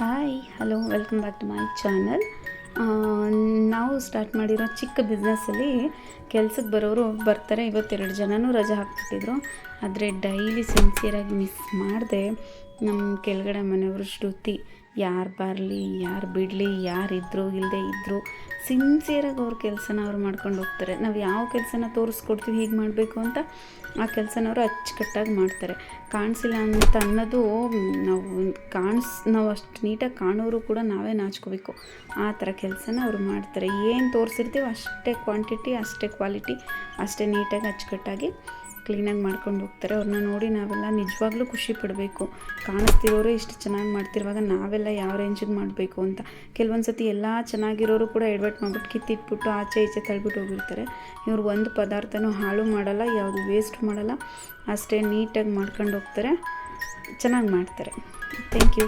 Hi hello welcome back to my channel ನಾವು start ಮಾಡಿರೋ ಚಿಕ್ಕ ಬಿಸ್ನೆಸ್ಸಲ್ಲಿ ಕೆಲ್ಸಕ್ಕೆ ಬರೋರು ಬರ್ತಾರೆ. ಇವತ್ತೆರಡು ಜನನೂ ರಜೆ ಹಾಕ್ಬಿಟ್ಟಿದ್ರು. ಆದರೆ ಡೈಲಿ ಸಿನ್ಸಿಯರಾಗಿ ಮಿಸ್ ಮಾಡಿದೆ ನಮ್ಮ ಕೆಳಗಡೆ ಮನೆಯವರು ಶ್ರುತಿ. ಯಾರು ಬರಲಿ, ಯಾರು ಬಿಡಲಿ, ಯಾರು ಇದ್ದರು ಇಲ್ಲದೆ ಇದ್ದರು ಸಿನ್ಸಿಯರಾಗಿ ಅವ್ರ ಕೆಲಸನ ಅವ್ರು ಮಾಡ್ಕೊಂಡು ಹೋಗ್ತಾರೆ. ನಾವು ಯಾವ ಕೆಲಸನ ತೋರಿಸ್ಕೊಡ್ತೀವಿ, ಹೀಗೆ ಮಾಡಬೇಕು ಅಂತ ಆ ಕೆಲಸನ ಅವರು ಅಚ್ಚುಕಟ್ಟಾಗಿ ಮಾಡ್ತಾರೆ. ಕಾಣಿಸಿಲ್ಲ ಅಂತ ಅನ್ನೋದು, ನಾವು ಕಾಣಿಸ್, ನಾವು ಅಷ್ಟು ನೀಟಾಗಿ ಕಾಣೋರು ಕೂಡ ನಾವೇ ನಾಚ್ಕೋಬೇಕು. ಆ ಥರ ಕೆಲಸನ ಅವರು ಮಾಡ್ತಾರೆ. ಏನು ತೋರಿಸಿರ್ತೀವಿ ಅಷ್ಟೇ ಕ್ವಾಂಟಿಟಿ ಅಷ್ಟೇ ಕ್ವಾಲಿಟಿ ಅಷ್ಟೇ ನೀಟಾಗಿ ಅಚ್ಚುಕಟ್ಟಾಗಿ ಕ್ಲೀನಾಗಿ ಮಾಡ್ಕೊಂಡು ಹೋಗ್ತಾರೆ. ಅವ್ರನ್ನ ನೋಡಿ ನಾವೆಲ್ಲ ನಿಜವಾಗ್ಲೂ ಖುಷಿ ಪಡಬೇಕು. ಕಾಣಿಸ್ತಿರೋರು ಇಷ್ಟು ಚೆನ್ನಾಗಿ ಮಾಡ್ತಿರುವಾಗ ನಾವೆಲ್ಲ ಯಾವ ರೇಂಜಿಗೆ ಮಾಡಬೇಕು ಅಂತ. ಕೆಲವೊಂದು ಸತಿ ಎಲ್ಲ ಚೆನ್ನಾಗಿರೋರು ಕೂಡ ಎಡ್ವರ್ಟ್ ಮಾಡ್ಬಿಟ್ಟು ಕಿತ್ತಿಟ್ಬಿಟ್ಟು ಆಚೆ ಈಚೆ ತಳ್ಬಿಟ್ಟು ಹೋಗಿರ್ತಾರೆ. ಇವ್ರು ಒಂದು ಪದಾರ್ಥನೂ ಹಾಳು ಮಾಡಲ್ಲ, ಯಾವುದು ವೇಸ್ಟ್ ಮಾಡಲ್ಲ, ಅಷ್ಟೇ ನೀಟಾಗಿ ಮಾಡ್ಕೊಂಡು ಹೋಗ್ತಾರೆ. ಚೆನ್ನಾಗಿ ಮಾಡ್ತಾರೆ. Thank you